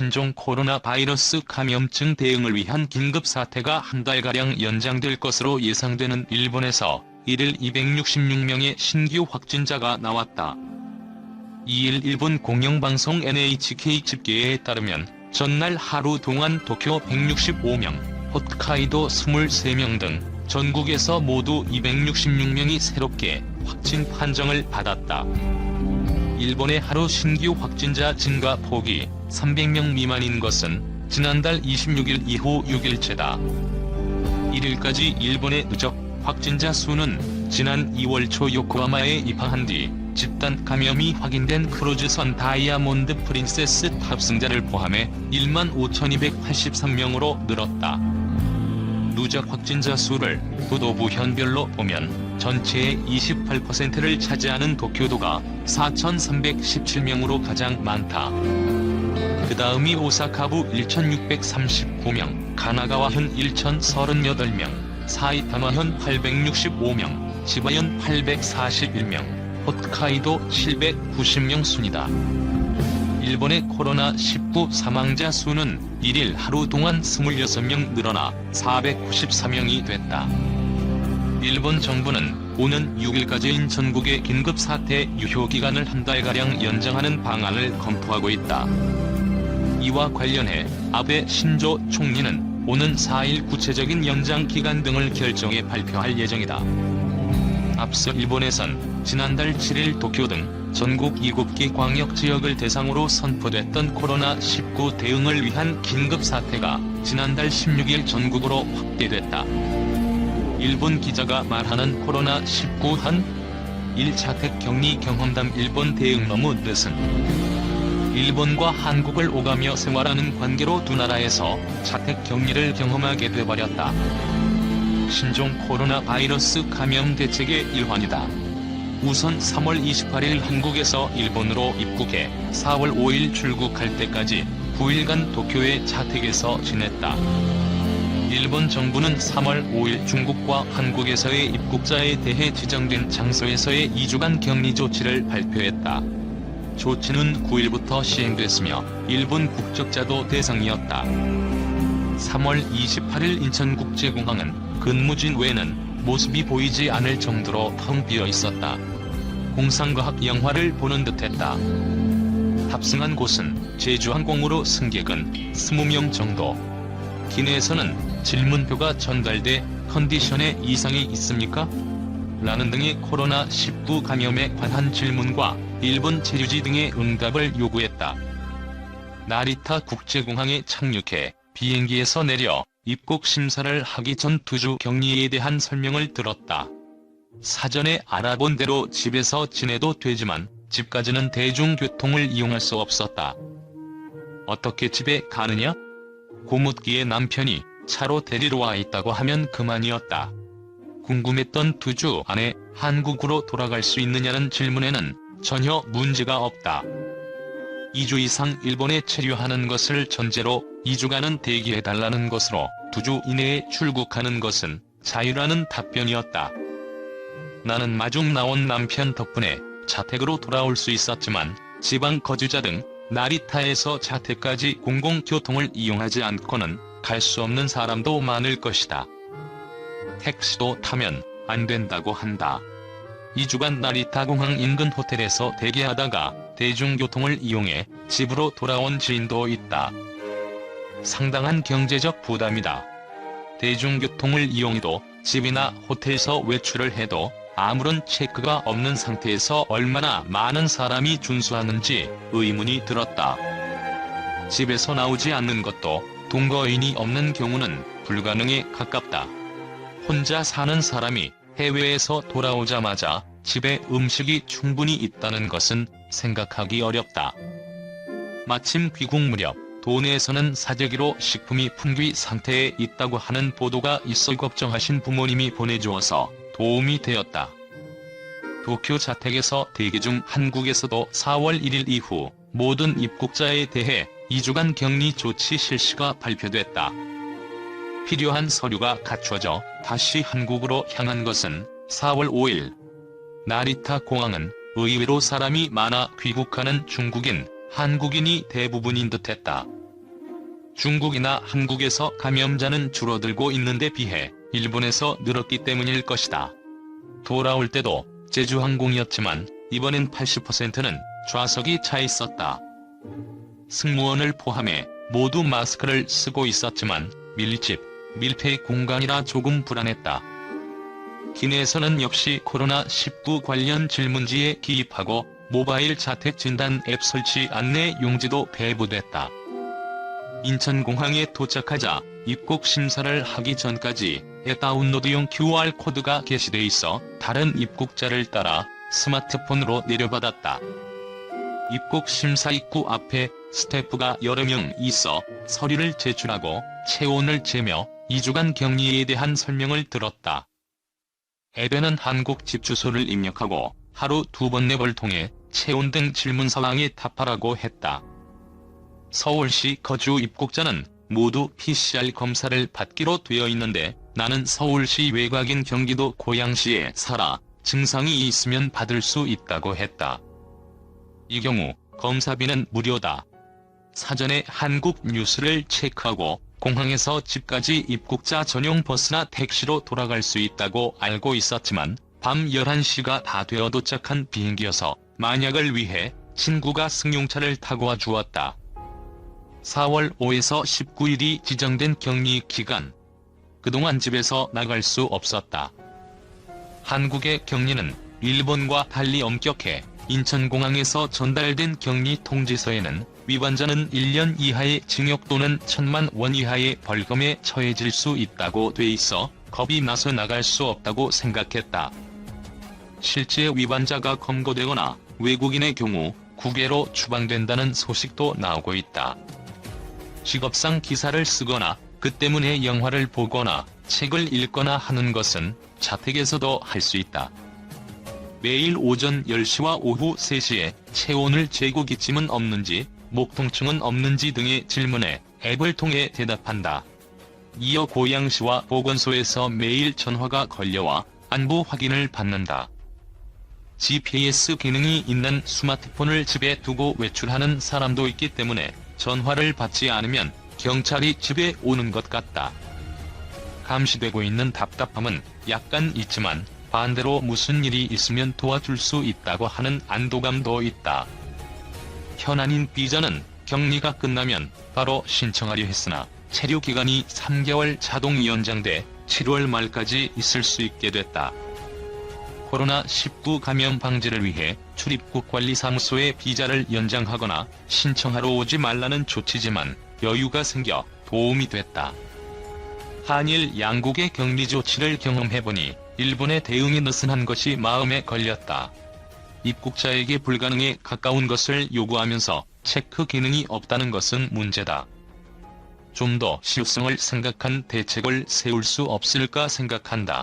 신종 코로나 바이러스 감염증 대응을 위한 긴급 사태가 한 달가량 연장될 것으로 예상되는 일본에서 1일 266명의 신규 확진자가 나왔다. 2일 일본 공영방송 NHK 집계에 따르면 전날 하루 동안 도쿄 165명, 홋카이도 23명 등 전국에서 모두 266명이 새롭게 확진 판정을 받았다. 일본의 하루 신규 확진자 증가 폭이 300명 미만인 것은 지난달 26일 이후 6일째다. 1일까지 일본의 누적 확진자 수는 지난 2월 초 요코하마에 입항한 뒤 집단 감염이 확인된 크루즈선 다이아몬드 프린세스 탑승자를 포함해 1만 5,283명으로 늘었다. 누적 확진자 수를 도도부 현별로 보면 전체의 28%를 차지하는 도쿄도가 4,317명으로 가장 많다. 그 다음이 오사카부 1,639명, 가나가와현 1,038명, 사이타마현 865명, 지바현 841명, 홋카이도 790명 순이다. 일본의 코로나19 사망자 수는 1일 하루 동안 26명 늘어나 494명이 됐다. 일본 정부는 오는 6일까지인 전국의 긴급사태 유효기간을 한 달가량 연장하는 방안을 검토하고 있다. 이와 관련해 아베 신조 총리는 오는 4일 구체적인 연장 기간 등을 결정해 발표할 예정이다. 앞서 일본에선 지난달 7일 도쿄 등 전국 7개 광역 지역을 대상으로 선포됐던 코로나19 대응을 위한 긴급 사태가 지난달 16일 전국으로 확대됐다. 일본 기자가 말하는 코로나19 한 1차택 격리 경험담 일본 대응 너무 늦은 일본과 한국을 오가며 생활하는 관계로 두 나라에서 자택 격리를 경험하게 돼버렸다. 신종 코로나 바이러스 감염 대책의 일환이다. 우선 3월 28일 한국에서 일본으로 입국해 4월 5일 출국할 때까지 9일간 도쿄의 자택에서 지냈다. 일본 정부는 3월 5일 중국과 한국에서의 입국자에 대해 지정된 장소에서의 2주간 격리 조치를 발표했다. 조치는 9일부터 시행됐으며 일본 국적자도 대상이었다. 3월 28일 인천국제공항은 근무진 외에는 모습이 보이지 않을 정도로 텅 비어 있었다. 공상과학 영화를 보는 듯했다. 탑승한 곳은 제주항공으로 승객은 20명 정도. 기내에서는 질문표가 전달돼 컨디션에 이상이 있습니까? 라는 등의 코로나19 감염에 관한 질문과 일본 체류지 등의 응답을 요구했다. 나리타 국제공항에 착륙해 비행기에서 내려 입국 심사를 하기 전 두 주 격리에 대한 설명을 들었다. 사전에 알아본 대로 집에서 지내도 되지만 집까지는 대중교통을 이용할 수 없었다. 어떻게 집에 가느냐? 고묻기에 남편이 차로 데리러 와 있다고 하면 그만이었다. 궁금했던 두 주 안에 한국으로 돌아갈 수 있느냐는 질문에는 전혀 문제가 없다. 2주 이상 일본에 체류하는 것을 전제로 2주간은 대기해달라는 것으로 2주 이내에 출국하는 것은 자유라는 답변이었다. 나는 마중 나온 남편 덕분에 자택으로 돌아올 수 있었지만 지방 거주자 등 나리타에서 자택까지 공공교통을 이용하지 않고는 갈 수 없는 사람도 많을 것이다. 택시도 타면 안 된다고 한다. 2주간 나리타 공항 인근 호텔에서 대기하다가 대중교통을 이용해 집으로 돌아온 지인도 있다. 상당한 경제적 부담이다. 대중교통을 이용해도 집이나 호텔에서 외출을 해도 아무런 체크가 없는 상태에서 얼마나 많은 사람이 준수하는지 의문이 들었다. 집에서 나오지 않는 것도 동거인이 없는 경우는 불가능에 가깝다. 혼자 사는 사람이 해외에서 돌아오자마자 집에 음식이 충분히 있다는 것은 생각하기 어렵다. 마침 귀국 무렵 도내에서는 사재기로 식품이 풍귀 상태에 있다고 하는 보도가 있어 걱정하신 부모님이 보내주어서 도움이 되었다. 도쿄 자택에서 대기 중 한국에서도 4월 1일 이후 모든 입국자에 대해 2주간 격리 조치 실시가 발표됐다. 필요한 서류가 갖춰져 다시 한국으로 향한 것은 4월 5일. 나리타 공항은 의외로 사람이 많아 귀국하는 중국인, 한국인이 대부분인 듯했다. 중국이나 한국에서 감염자는 줄어들고 있는데 비해 일본에서 늘었기 때문일 것이다. 돌아올 때도 제주항공이었지만 이번엔 80%는 좌석이 차 있었다. 승무원을 포함해 모두 마스크를 쓰고 있었지만 밀집, 밀폐 공간이라 조금 불안했다. 기내에서는 역시 코로나19 관련 질문지에 기입하고 모바일 자택 진단 앱 설치 안내 용지도 배부됐다. 인천공항에 도착하자 입국 심사를 하기 전까지 앱 다운로드용 QR코드가 게시돼 있어 다른 입국자를 따라 스마트폰으로 내려받았다. 입국 심사 입구 앞에 스태프가 여러 명 있어 서류를 제출하고 체온을 재며 2주간 격리에 대한 설명을 들었다. 앱에는 한국 집 주소를 입력하고 하루 두번 앱을 통해 체온 등 질문 사항에 답하라고 했다. 서울시 거주 입국자는 모두 PCR 검사를 받기로 되어 있는데 나는 서울시 외곽인 경기도 고양시에 살아 증상이 있으면 받을 수 있다고 했다. 이 경우 검사비는 무료다. 사전에 한국 뉴스를 체크하고 공항에서 집까지 입국자 전용 버스나 택시로 돌아갈 수 있다고 알고 있었지만 밤 11시가 다 되어 도착한 비행기여서 만약을 위해 친구가 승용차를 타고 와 주었다. 4월 5에서 19일이 지정된 격리 기간. 그동안 집에서 나갈 수 없었다. 한국의 격리는 일본과 달리 엄격해 인천공항에서 전달된 격리 통지서에는 위반자는 1년 이하의 징역 또는 1천만 원 이하의 벌금에 처해질 수 있다고 돼 있어 겁이 나서 나갈 수 없다고 생각했다. 실제 위반자가 검거되거나 외국인의 경우 국외로 추방된다는 소식도 나오고 있다. 직업상 기사를 쓰거나 그 때문에 영화를 보거나 책을 읽거나 하는 것은 자택에서도 할 수 있다. 매일 오전 10시와 오후 3시에 체온을 재고 기침은 없는지, 목 통증은 없는지 등의 질문에 앱을 통해 대답한다. 이어 고양시와 보건소에서 매일 전화가 걸려와 안부 확인을 받는다. GPS 기능이 있는 스마트폰을 집에 두고 외출하는 사람도 있기 때문에 전화를 받지 않으면 경찰이 집에 오는 것 같다. 감시되고 있는 답답함은 약간 있지만 반대로 무슨 일이 있으면 도와줄 수 있다고 하는 안도감도 있다. 현안인 비자는 격리가 끝나면 바로 신청하려 했으나 체류 기간이 3개월 자동 연장돼 7월 말까지 있을 수 있게 됐다. 코로나19 감염 방지를 위해 출입국 관리사무소에 비자를 연장하거나 신청하러 오지 말라는 조치지만 여유가 생겨 도움이 됐다. 한일 양국의 격리 조치를 경험해보니 일본의 대응이 느슨한 것이 마음에 걸렸다. 입국자에게 불가능에 가까운 것을 요구하면서 체크 기능이 없다는 것은 문제다. 좀 더 실효성을 생각한 대책을 세울 수 없을까 생각한다.